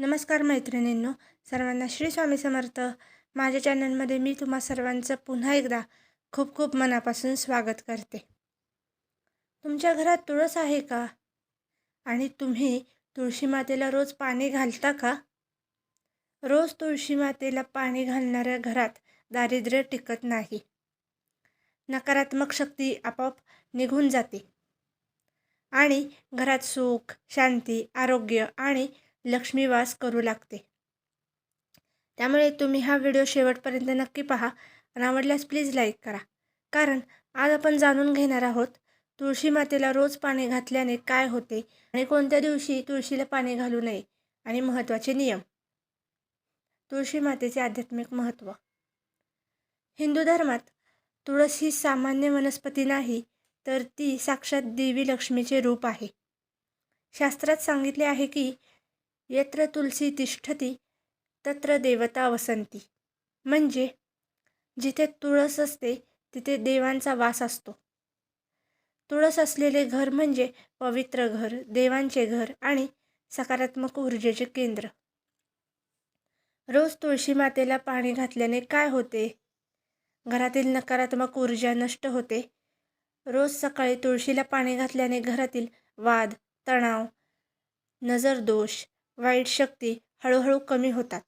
नमस्कार मैत्रिणींनो सर्वांना श्री स्वामी समर्थ. माझ्या चॅनलमध्ये मी तुम्हा सर्वांचं पुन्हा एकदा खूप खूप मनापासून स्वागत करते. तुमच्या घरात तुळस आहे का? आणि तुम्ही तुळशी मातेला रोज पाणी घालता का? रोज तुळशी मातेला पाणी घालणाऱ्या घरात दारिद्र्य टिकत नाही. नकारात्मक शक्ती आपोआप निघून जाते. आणि घरात सुख शांती आरोग्य आणि लक्ष्मीवास करू लागते. त्यामुळे तुम्ही हा व्हिडिओ शेवटपर्यंत नक्की पहा आणि आवडल्यास प्लीज लाईक करा. कारण आज आपण जाणून घेणार आहोत तुळशी मातेला रोज पाणी घातल्याने काय होते आणि कोणत्या दिवशी तुळशीला पाणी घालू नये आणि महत्त्वाचे नियम. तुळशी मातेचे आध्यात्मिक महत्त्व. हिंदू धर्मात तुळस ही सामान्य वनस्पती नाही तर ती साक्षात देवी लक्ष्मीचे रूप आहे. शास्त्रात सांगितले आहे की यत्र तुलसी तिष्ठती तत्र देवता वसंती म्हणजे जिथे तुळस असते तिथे देवांचा वास असतो. तुळस असलेले घर म्हणजे पवित्र घर देवांचे घर आणि सकारात्मक ऊर्जेचे केंद्र. रोज तुळशी मातेला पाणी घातल्याने काय होते? घरातील नकारात्मक ऊर्जा नष्ट होते. रोज सकाळी तुळशीला पाणी घातल्याने घरातील वाद तणाव नजरदोष वाईट शक्ती हळूहळू कमी होतात.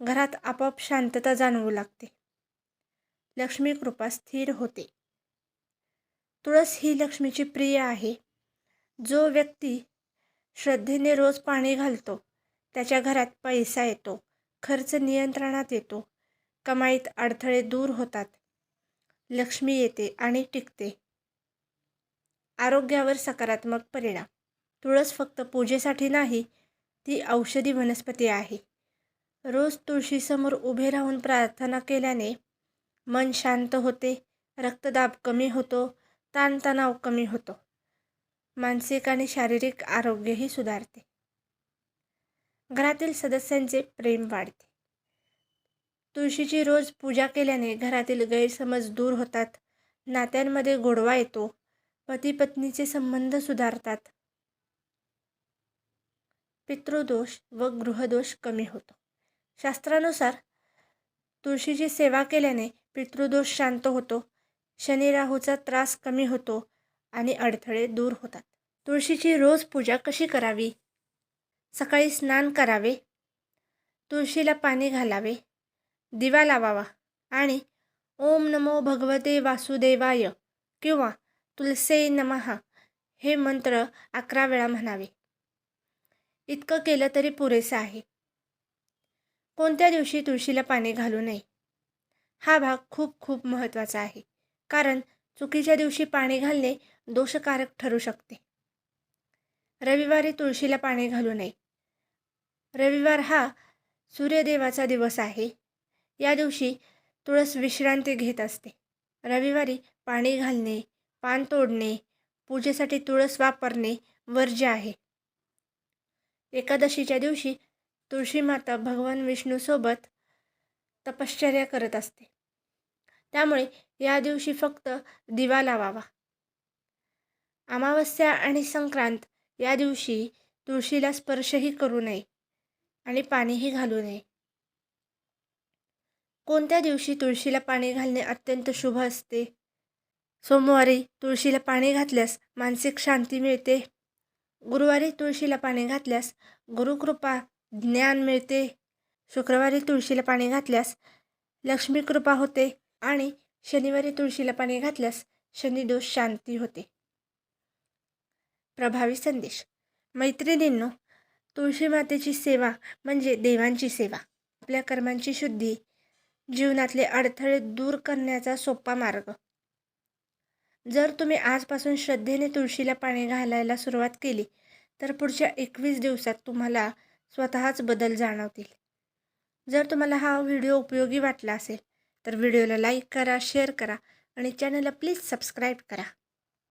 घरात आपोआप शांतता जाणवू लागते. लक्ष्मी कृपा स्थिर होते. तुळस ही लक्ष्मीची प्रिय आहे. जो व्यक्ती श्रद्धेने रोज पाणी घालतो त्याच्या घरात पैसा येतो खर्च नियंत्रणात येतो कमाईत अडथळे दूर होतात. लक्ष्मी येते आणि टिकते. आरोग्यावर सकारात्मक परिणाम. तुळस फक्त पूजेसाठी नाही ती औषधी वनस्पती आहे. रोज तुळशीसमोर उभे राहून प्रार्थना केल्याने मन शांत होते रक्तदाब कमी होतो ताणतणाव कमी होतो. मानसिक आणि शारीरिक आरोग्यही सुधारते. घरातील सदस्यांचे प्रेम वाढते. तुळशीची रोज पूजा केल्याने घरातील गैरसमज दूर होतात. नात्यांमध्ये गोडवा येतो. पती पत्नीचे संबंध सुधारतात. पितृदोष व गृहदोष कमी होतो. शास्त्रानुसार तुळशीची सेवा केल्याने पितृदोष शांत होतो शनी राहूचा त्रास कमी होतो आणि अडथळे दूर होतात. तुळशीची रोज पूजा कशी करावी? सकाळी स्नान करावे तुळशीला पाणी घालावे दिवा लावावा आणि ओम नमो भगवते वासुदेवाय किंवा तुलसे नमहा हे मंत्र अकरा वेळा म्हणावे. इतकं केलं तरी पुरेसं आहे. कोणत्या दिवशी तुळशीला पाणी घालू नये? हा भाग खूप खूप महत्त्वाचा आहे कारण चुकीच्या दिवशी पाणी घालणे दोषकारक ठरू शकते. रविवारी तुळशीला पाणी घालू नये. रविवार हा सूर्यदेवाचा दिवस आहे. या दिवशी तुळस विश्रांती घेत असते. रविवारी पाणी घालणे पान तोडणे पूजेसाठी तुळस वापरणे वर्ज्य आहे. एकादशीच्या दिवशी तुळशी माता भगवान विष्णूसोबत तपश्चर्या करत असते. त्यामुळे या दिवशी फक्त दिवा लावावा. अमावस्या आणि संक्रांत या दिवशी तुळशीला स्पर्शही करू नये आणि पाणीही घालू नये. कोणत्या दिवशी तुळशीला पाणी घालणे अत्यंत शुभ असते? सोमवारी तुळशीला पाणी घातल्यास मानसिक शांती मिळते. गुरुवारी तुळशीला पाणी घातल्यास गुरुकृपा ज्ञान मिळते. शुक्रवारी तुळशीला पाणी घातल्यास लक्ष्मी कृपा होते आणि शनिवारी तुळशीला पाणी घातल्यास शनिदोष शांती होते. प्रभावी संदेश. मैत्रिणींनो तुळशी मातेची सेवा म्हणजे देवांची सेवा. आपल्या कर्मांची शुद्धी जीवनातले अडथळे दूर करण्याचा सोपा मार्ग. जर तुम्ही आजपासून श्रद्धेने तुळशीला पाणी घालायला सुरुवात केली तर पुढच्या एकवीस दिवसात तुम्हाला स्वतःच बदल जाणवतील. जर तुम्हाला हा व्हिडिओ उपयोगी वाटला असेल तर व्हिडिओला लाईक करा शेअर करा आणि चॅनलला प्लीज सबस्क्राईब करा.